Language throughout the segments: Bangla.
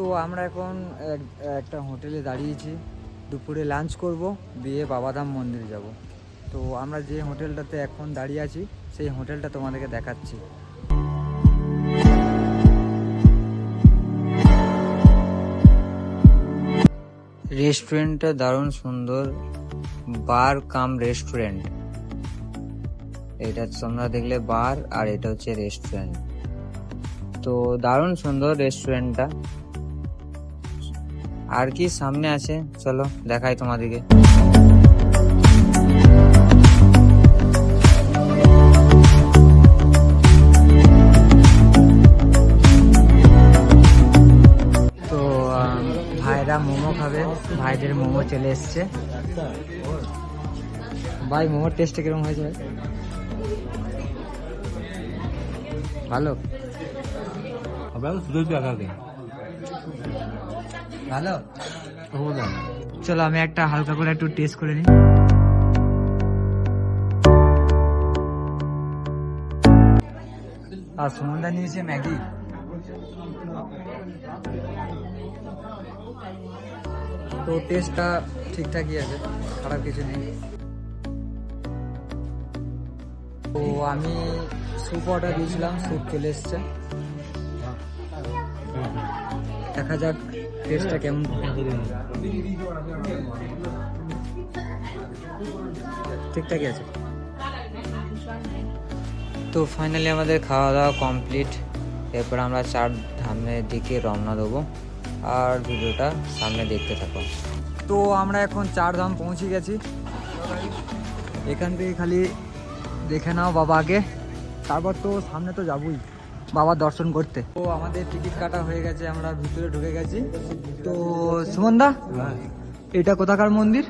তো আমরা এখন এক- একটা হোটেলে দাঁড়িয়েছি। দুপুরে লাঞ্চ করব, দিয়ে বাবাধাম মন্দির যাব। তো আমরা যে হোটেলটাতে এখন দাঁড়িয়ে আছি, সেই হোটেলটা তোমাদেরকে দেখাচ্ছি। রেস্টুরেন্টটা দারুণ সুন্দর। Bar cum restaurant. এটা তোমরা দেখলে বার, আর এটা হচ্ছে রেস্টুরেন্ট। তো দারুণ সুন্দর রেস্টুরেন্টটা। আর কি সামনে আছে? চলো, দেখাই তোমাদেরকে। ভাইরা মোমো খাবে। ভাইদের মোমো চলে এসছে। ভাই, মোমোর টেস্ট কীরকম হয়েছে ভালো আপনার সুযোগ দেখা দেয় ভালো? চলো আমি একটা হালকা করে একটু টেস্ট করে নিই। আর সুমনদা নিয়েছে ম্যাগি। তো টেস্টটা ঠিকঠাকই আছে খারাপ কিছু নেই। তো আমি স্যুপ অর্ডার দিয়েছিলাম স্যুপ চলে এসছে। দেখা যাক। টেস্টটা কেমন? ঠিকঠাকই আছে। তো ফাইনালি আমাদের খাওয়া দাওয়া কমপ্লিট এরপর আমরা চার ধামের দিকে রওনা দেবো। আর ভিডিওটা সামনে দেখতে থাকো। তো আমরা এখন চার ধাম পৌঁছে গেছি। এখান থেকে খালি দেখে নাও বাবাকে তারপর তো সামনে তো যাবই। বাবার দর্শন করতে। তো আমাদের টিকিট কাটা হয়ে গেছে আমরা ভিতরে ঢুকে গেছি। তো সুমনদা এটা কোথাকার মন্দির?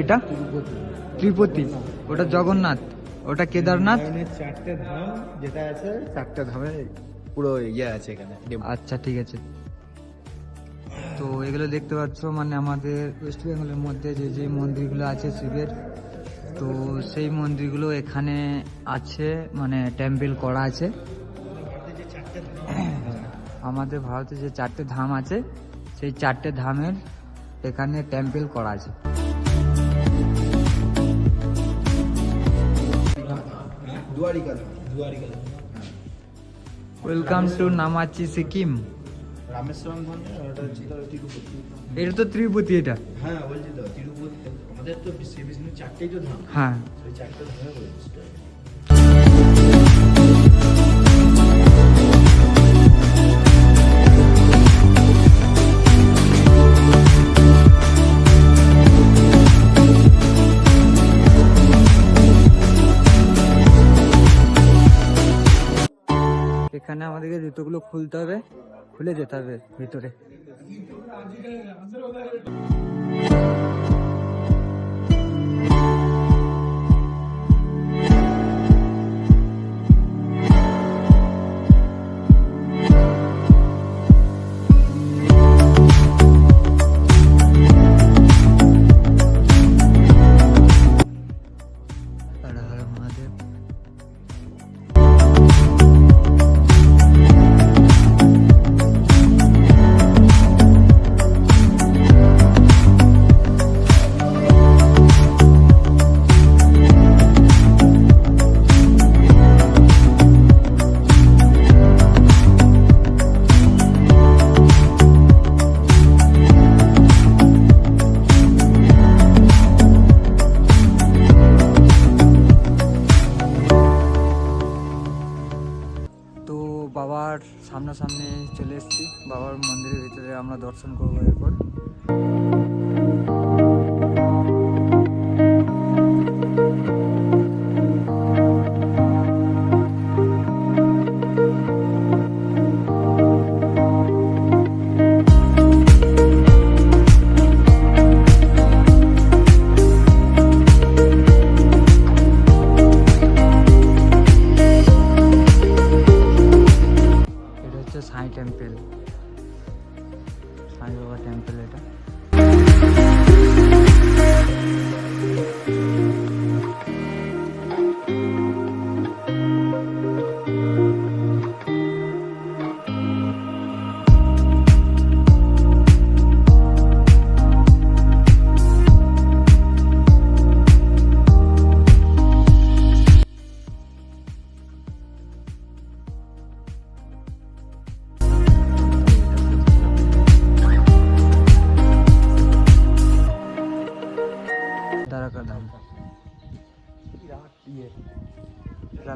এটা ত্রিপতি। ওটা জগন্নাথ ওটা কেদারনাথ। চারটে ধাম যেটা আছে চারটে ধামে পুরো ইয়ে আছে এখানে আচ্ছা ঠিক আছে। তো এগুলো দেখতে পাচ্ছ মানে আমাদের ওয়েস্ট বেঙ্গলের মধ্যে যে যে মন্দিরগুলো আছে শিবের। তো সেই মন্দিরগুলো এখানে আছে মানে টেম্পেল করা আছে। আমাদের ভারতে যে চারটে ধাম আছে সেই চারটে ধামের এখানে টেম্পেল করা আছে। ওয়েলকাম টু নামাচি সিকিম এটা তো ত্রিপুতি এটা। হ্যাঁ বলছি তো তিরুপতি। আমাদের তো চারটেই তো ধাম। হ্যাঁ। সেই চারটে ধামে এখানে আমাদেরকে জুতোগুলো খুলতে হবে খুলে যেতে হবে ভিতরে। সামনাসামনি চলে এসেছি। বাবার মন্দিরের ভিতরে আমরা দর্শন করব এরপর।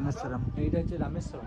রামেশ্বরম। এইটা হচ্ছে রামেশ্বর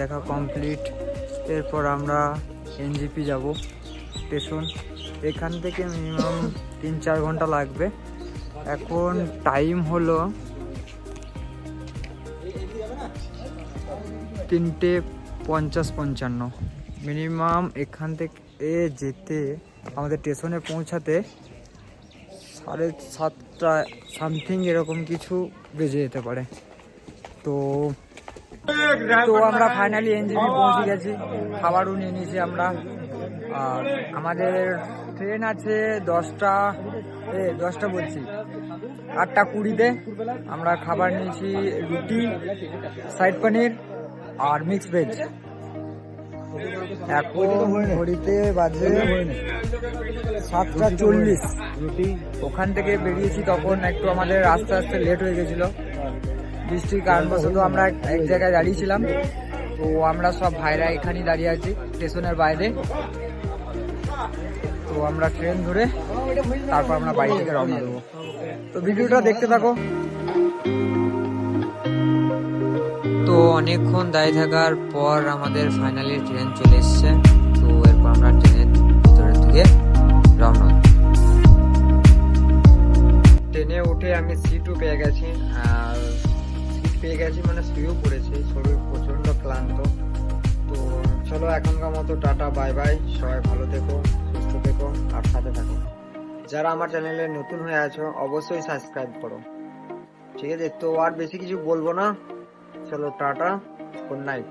দেখা কমপ্লিট এরপর আমরা এনজিপি যাব স্টেশন এখান থেকে মিনিমাম তিন চার ঘণ্টা লাগবে। এখন টাইম হলো তিনটে পঞ্চাশ পঞ্চান্ন। মিনিমাম এখান থেকে যেতে, আমাদের স্টেশনে পৌঁছাতে সাড়ে সাতটা সামথিং এরকম কিছু বেজে যেতে পারে। তো তো আমরা ফাইনালি এনজিবি পৌঁছে গেছি। খাবারও নিয়ে নিয়েছি আমরা। আর আমাদের ট্রেন আছে দশটা, এ, দশটা বলছি। আটটা কুড়িতে আমরা খাবার নিয়েছি, রুটি সাইড পনির আর মিক্স ভেজ এখন ঘড়িতে সাতটা চল্লিশ। ওখান থেকে বেরিয়েছি তখন একটু আমাদের আস্তে আস্তে লেট হয়ে গেছিল। বৃষ্টির কারণবশত আমরা এক জায়গায় দাঁড়িয়েছিলাম। তো আমরা সব ভাইরা এখানেই দাঁড়িয়ে আছি স্টেশনের বাইরে। তো আমরা ট্রেন ধরে তারপর আমরা বাড়ি থেকে রওনা দেবো। তো ভিডিওটা দেখতে থাকো। তো অনেকক্ষণ দাঁড়িয়ে থাকার পর আমাদের ফাইনালি ট্রেন চলে এসছে। তো এরপর আমরা ট্রেনের ভিতরের দিকে রওনা ট্রেনে উঠে আমি সিটও পেয়ে গেছি। আর পেয়ে গেছি মানে শুয়েও পড়েছি, শরীর প্রচণ্ড ক্লান্ত। তো চলো এখনকার মতো টাটা, বাই বাই, সবাই ভালো থেকো, সুস্থ থেকো, আর সাথে থাকো। যারা আমার চ্যানেলে নতুন হয়ে আছো, অবশ্যই সাবস্ক্রাইব করো। ঠিক আছে, তো আর বেশি কিছু বলব না। চলো টাটা গুড নাইট